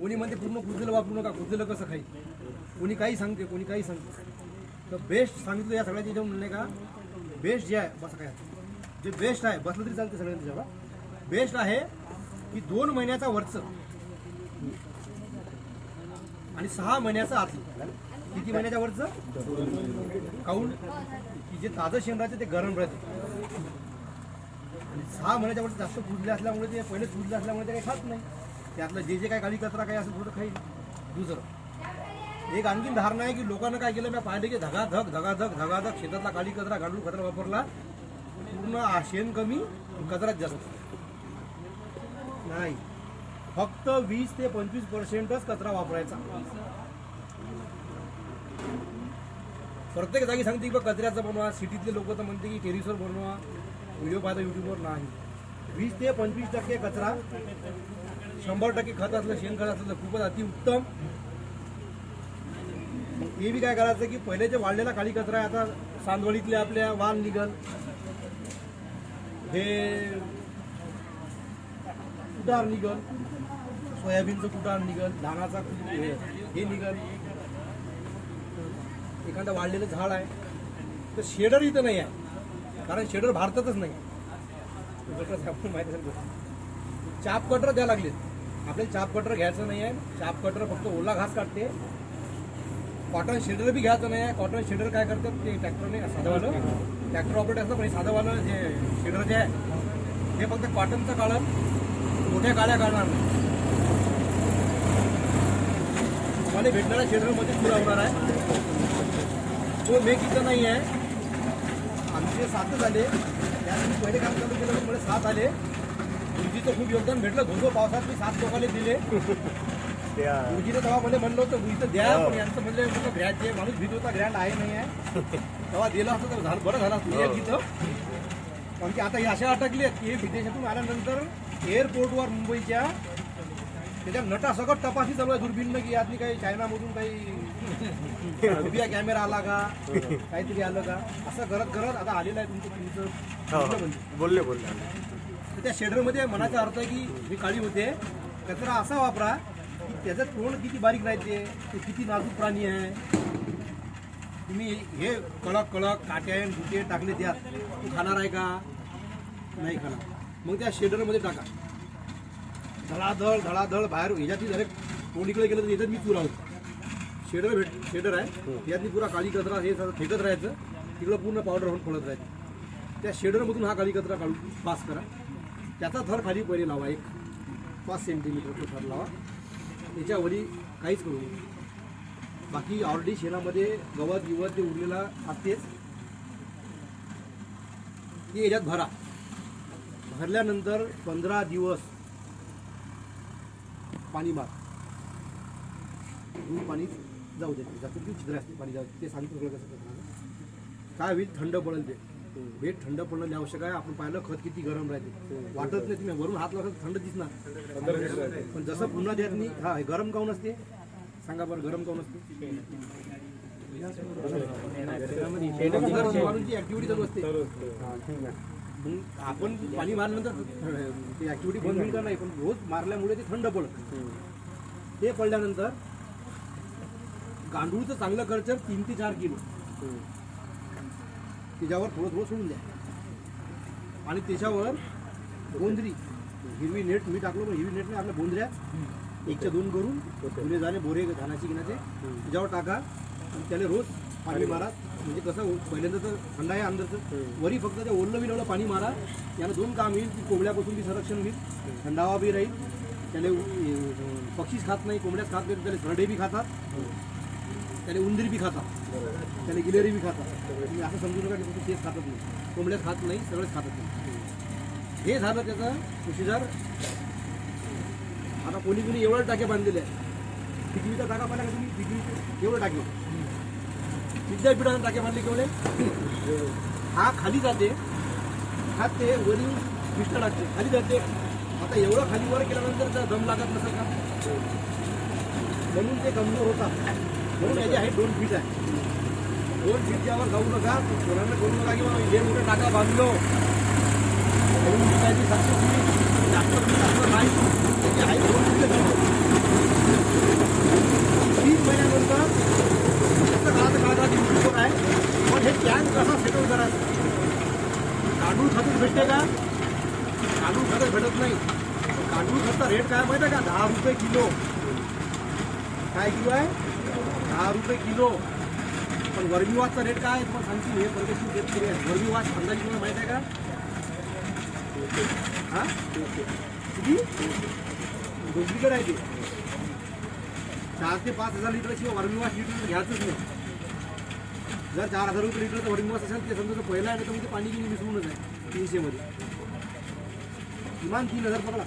कोणी म्हणते पूर्ण कुजलेलं वापरू नका कुजलेलं कसं खाईल? कोणी काही सांगते कोणी काही सांगते. तर बेस्ट सांगितलं या सगळ्याच्या याच्यावर म्हणणे का? बेस्ट जे आहे बस काय जे बेस्ट आहे बसलं तरी चालते सगळ्यांच्या जेव्हा बेस्ट आहे की दोन महिन्याचा वरचं. आणि सहा महिन्याचं आतलं. किती महिन्याच्या वरचं? काऊन की जे ताजं शेण राहते ते गरम राहते. सहा महिन्याच्या वरती जास्त कुजले असल्यामुळे ते पहिले कुजले असल्यामुळे ते काही खात नाही. त्यातलं जे जे काही गाडी कचरा काही असेल थोडं खाईल. दुसरं. एक आणखीन धारणा आहे की लोकांना काय केलं मी पाहिलं की धगाधग धगाधग धगाधग शेतातला काळी कचरा गांडूळ कचरा वापरला. पूर्ण आ- शेण कमी कचराच जास्त. नाही. फक्त वीस ते पंचवीस पर्सेंटच कचरा वापरायचा. प्रत्येक जागी सांगते की कचऱ्याचं बनवा सिटीतले लोक तर म्हणते की टेरिसवर बनवा. व्हिडिओ पाहता युट्यूबवर नाही. वीस ते पंचवीस टक्के कचरा शंभर टक्के खत असलं शेणखत असलं तर खूपच अतिउत्तम. हे बी काय करायचं की पहिले जे वाढलेला काळी कचरा आहे आता सांदवळीतले आपल्या वाल निघल. हे कुटार निघल. सोयाबीनचं कुटार निघल धानाचा हे हे निघल. एखादं वाढलेलं झाड आहे तर शेडर इथं नाही आहे. कारण शेडर भारतातच नाही. माहिती चाप कटर द्या लागलेत. आपल्याला चाप कटर घ्यायचं नाही आहे. चाप कटर फक्त ओला घास काढते. कॉटन शेडर बी घ्यायचं नाही आहे. कॉटन शेडर काय करतात? ते ट्रॅक्टरने साधंवालं ट्रॅक्टर ऑपरेट असतं पण साधंवालं जे शेडर जे आहे ते फक्त कॉटनचं काढून मोठ्या गाड्या काढणार नाही. मला भेटणाऱ्या शेडरमध्ये पुरवणार आहे. तो मेक इथं नाही आहे. आमचे सात झाले. त्यानंतर पहिले काम चालू केलं मला सात आले. गुरुजीचं खूप योगदान भेटलं. धोधो पावसात मी सात लोकांना दिले. गुरुजीने तेव्हा मला म्हणलं होतं गुरुजीचं द्या पण यांचं म्हणलं म्हटलं ग्रँड आहे. माणूस भीत होता ग्रँड आहे नाही आहे. तेव्हा दिलं असतं तर झालं बरं झालं असतं. एक इथं. कारण की आता हे अशा अटकले की हे विदेशातून आल्यानंतर एअरपोर्टवर मुंबईच्या त्याच्या नटासकट तपासणी चालू आहे दुर्बीननं की यातनी काही चायनामधून काही उभिया कॅमेरा आला का? काहीतरी आलं का? असं करत करत आता आलेलं आहे तुमचं तुमचं तुमचं म्हणजे. बोलले बोलले तर त्या शेडरमध्ये मनाचा अर्थ आहे की जी काळी होते. कचरा असा वापरा की त्याचं तोंड किती बारीक राहते ते किती नाजूक प्राणी आहे. तुम्ही हे कळक कळक काट्या गुटे टाकले त्यात. तू खाणार आहे का? नाही खाणार. मग त्या शेडरमध्ये टाका. धडाधड धडाधड बाहेर ह्याच्यातली डायरेक्ट तोंड इकडे गेलं तर याच्यात मी पुरा होतो शेडर भेट शेडर आहे. यातली पुरा काळी कचरा हे सगळं फेकत राहायचं. तिकडं पूर्ण पावडर होऊन पडत राहायचं. त्या शेडरमधून हा काळी कचरा काढून पास करा. त्याचा थर खाली पहिले लावा एक. पाच सेंटीमीटरचा थर लावा. त्याच्यावरी काहीच करू नये बाकी ऑलरेडी शेणामध्ये गवत गिवत ते उरलेला असतेच ते याच्यात भरा. भरल्यानंतर पंधरा दिवस पाणी मार दूध पाणी जाऊ देते जास्त ती छिद्र असते पाणी जाऊ ते सांगतो सगळं कसं करणार? काय होईल? थंड पडेल ते. भेट थंड पडणं आवश्यक आहे. आपण पाहिलं खत किती गरम राहते. वाटत नाही तुम्ही. वरून हात लावता थंड दिसणार. पण जसं पुन्हा त्यात नाही हा गरम काऊन असते? सांगा बरं गरम काऊन असते? ऍक्टिव्हिटी चालू असते. आपण पाणी मारल्यानंतर ते ऍक्टिव्हिटी बंद होईल का नाही? पण रोज मारल्यामुळे ते थंड पडत ते पडल्यानंतर गांडूळचं चांगलं कल्चर तीन ते चार किलो. त्याच्यावर थोडं थोडं सोडून द्या. आणि त्याच्यावर बोंदरी. हिरवी नेट मी टाकलो पण हिरवी नेट नाही आपल्या बोंदऱ्या. एकच्या दोन करून पुढे झाले बोरे धानाची घेण्याचे त्याच्यावर टाका. आणि त्याला रोज पाणी मारा. म्हणजे कसं पहिल्यांदा तर थंड आहे अंदरचं वरी फक्त त्या ओल्लं बी लावलं पाणी मारा. यानं दोन काम होईल की कोंबड्यापासून बी संरक्षण होईल थंडावा बी राहील. त्याला पक्षीच खात नाही कोंबड्याच खात नाही त्याला सरडे बी खातात. त्याला उंदीर बी खातात त्याला गिलेरी बी खातात तुम्ही असं समजू नका की फक्त तेच खातात नाही. कोंबड्याच खात नाही सगळेच खातात नाही. हे झालं त्याचं प्रोसिजर आता कोणी कोणी एवढं टाके बांधलेले आहे पिकवीचा टाका पाहिला का तुम्ही? पिकवी एवढं टाके. विद्यापीठाने टाके बांधले केवढे हा खाली जाते. हा ते वरी पिष्ट लागते. खाली जाते. आता एवढं खाली वर केल्यानंतर दम लागत नसेल का? म्हणून ते कमजोर होतात. म्हणून याची हाईट फीट आहे दोन फीट त्यावर जाऊ नका कोणाला करू नका किंवा हे तीन महिन्यानंतर त्याचं घात भेटते का काढून खातं भेटत नाही। काढून खातं रेट का दा रुपये किलो। का किलो आहे दहा रुपये किलो. पण वर्मीवासचा रेट काय आहे? तुम्हाला सांगतील हे परदेशी शेतकरी आहे वर्मीवास अंदाजे तुम्हाला माहीत आहे का? हा? किती? दुसरीकडे आहे ते. चार ते पाच हजार लिटर शिवाय वर्मीवास लिटर घ्यायचंच नाही. जर चार हजार रुपये लिटरचं वर्मीवास असेल ते समजा पहिला आहे तर मग ते पाणी किती मिसळूनच आहे तीनशेमध्ये किमान तीन हजार पकडा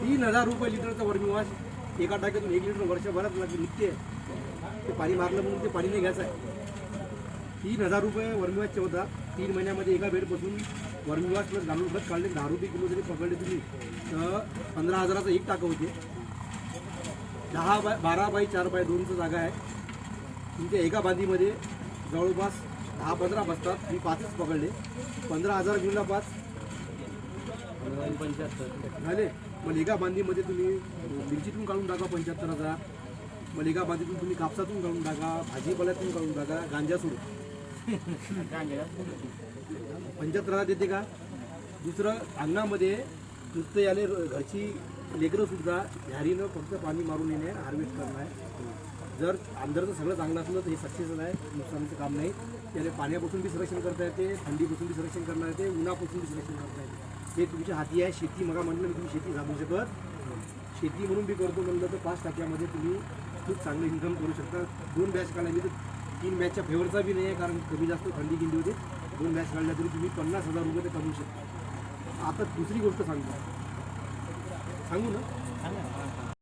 तीन हजार रुपये लिटरचा वर्मीवास एका टाक्यातून एक लिटर वर्षभरात लागते निघते ते पाणी मारलं म्हणून ते पाणी नाही घ्यायचं आहे. तीन हजार रुपये वर्मिवासचे होतात तीन महिन्यामध्ये एका बेडपासून वर्मिवास प्लस घालून खत काढले. दहा रुपये किलो जरी पकडले तुम्ही तर पंधरा हजाराचं एक टाकं होते. दहा बाय बारा बाय चार बाय दोनचं जागा आहे. तुमच्या एका बांधीमध्ये जवळपास दहा पंधरा बसतात. मी पाचच पकडले. पंधरा हजार घेऊन पाच. झाले. मग एका बांधीमध्ये तुम्ही मिरचीतून काढून टाका पंच्याहत्तर हजार मग एका बांधीतून तुम्ही कापसातून काढून टाका भाजीपाल्यातून काढून टाका गांजा सोडून. पंच्याहत्तर हजार देते का? दुसरं अंगणामध्ये नुसतं याले घरची लेकरं सुद्धा झारीनं फक्त पाणी मारून येणे हार्वेस्ट करणं. आहे जर अंधारचं सगळं चांगलं असलं तर हे सक्सेस आहे नुकसानाचं काम नाही. त्याला पाण्यापासून बी संरक्षण करता येते थंडीपासून बी संरक्षण करता येते उन्हापासून बी संरक्षण करता येते. हे तुमच्या हाती आहे. शेती मग म्हटलं मी तुम्ही शेती सांगू शकत. शेती म्हणून बी करतो म्हणलं तर पाच टाक्यामध्ये तुम्ही खूप चांगलं इन्कम करू शकता. दोन बॅच काढल्या मी तर तीन बॅचच्या फेवरचा बी नाही आहे कारण कमी जास्त थंडी गिंडी होते. दोन बॅच काढल्या तरी तुम्ही पन्नास हजार रुपये तर कमवू शकता. आता दुसरी गोष्ट सांगतो. सांगू ना.